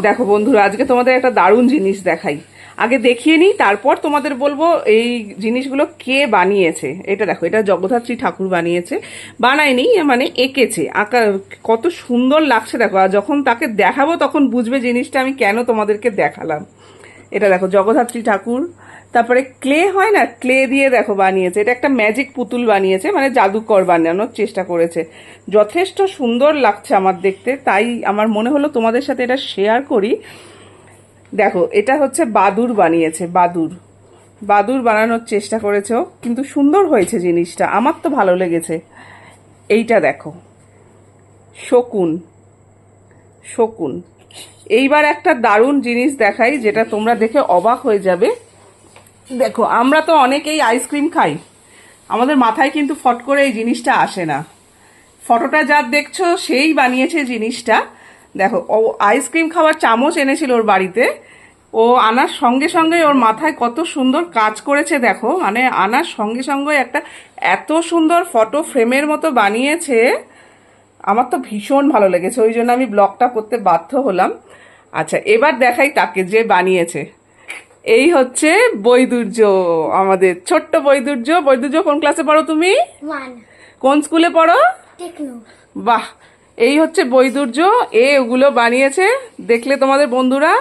দেখো বন্ধুরা, আজকে তোমাদের একটা দারুণ জিনিস দেখাই। আগে দেখিয়ে নিই, তারপর তোমাদের বলব এই জিনিসগুলো কে বানিয়েছে। এটা দেখো, এটা জগদ্ধাত্রী ঠাকুর বানিয়েছে। বানায়নি মানে এঁকেছে। আঁকা, কত সুন্দর লাগছে দেখো, আর যখন তাকে দেখাবো তখন বুঝবে জিনিসটা আমি কেন তোমাদেরকে দেখালাম। এটা দেখো, জগদ্ধাত্রী ঠাকুর তারপরে ক্লে হয় না? ক্লে দিয়ে দেখো বানিয়েছে। এটা একটা ম্যাজিক পুতুল বানিয়েছে মানে জাদুকর বানানোর চেষ্টা করেছে। যথেষ্ট সুন্দর লাগছে আমার দেখতে, তাই আমার মনে হলো তোমাদের সাথে এটা শেয়ার করি। দেখো, এটা হচ্ছে বাদুর বানিয়েছে বাদুর বাদুর বানানোর চেষ্টা করেছে কিন্তু সুন্দর হয়েছে জিনিসটা। আমার তো ভালো লেগেছে। এইটা দেখো। শকুন। শকুন। এইবার একটা দারুণ জিনিস দেখাই, যেটা তোমরা দেখে অবাক হয়ে যাবে। দেখো, আমরা তো অনেকেই আইসক্রিম খাই। আমাদের মাথায় কিন্তু ফট করে এই জিনিসটা আসে না। ফটোটা যার দেখছ, সেই বানিয়েছে জিনিসটা। দেখো, ও আইসক্রিম খাওয়ার চামচ এনেছিল ওর বাড়িতে। ও আনার সঙ্গে সঙ্গে ওর মাথায় কত সুন্দর কাজ করেছে, দেখো। মানে আনার সঙ্গে সঙ্গে একটা এত সুন্দর ফটো ফ্রেমের মতো বানিয়েছে। আমার তো ভীষণ ভালো লেগেছে, ওই জন্য আমি ব্লগটা করতে বাধ্য হলাম। আচ্ছা এবার দেখাই তাকে যে বানিয়েছে। এই হচ্ছে বৈদুর্য আমাদের ছোট্ট বৈদুর্য। বৈদুর্য কোন ক্লাসে পড়ো তুমি? কোন স্কুলে পড়ো? বাহ এই হচ্ছে বৈদুর্য। এ ওগুলো বানিয়েছে দেখলে তোমাদের বন্ধুরা।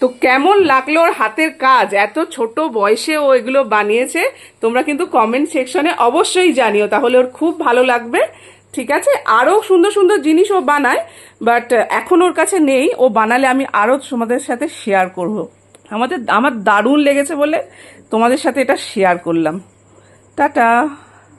তো কেমন লাগল ওর হাতের কাজ? এত ছোট বয়সে ও এগুলো বানিয়েছে। তোমরা কিন্তু কমেন্ট সেকশনে অবশ্যই জানিও তাহলে ওর খুব ভালো লাগবে। ঠিক আছে? আরও সুন্দর সুন্দর জিনিস ও বানায় বাট এখন ওর কাছে নেই। ও বানালে আমি আরও তোমাদের সাথে শেয়ার করব। আমাদের আমার দারুণ লেগেছে বলে তোমাদের সাথে এটা শেয়ার করলাম। টাটা।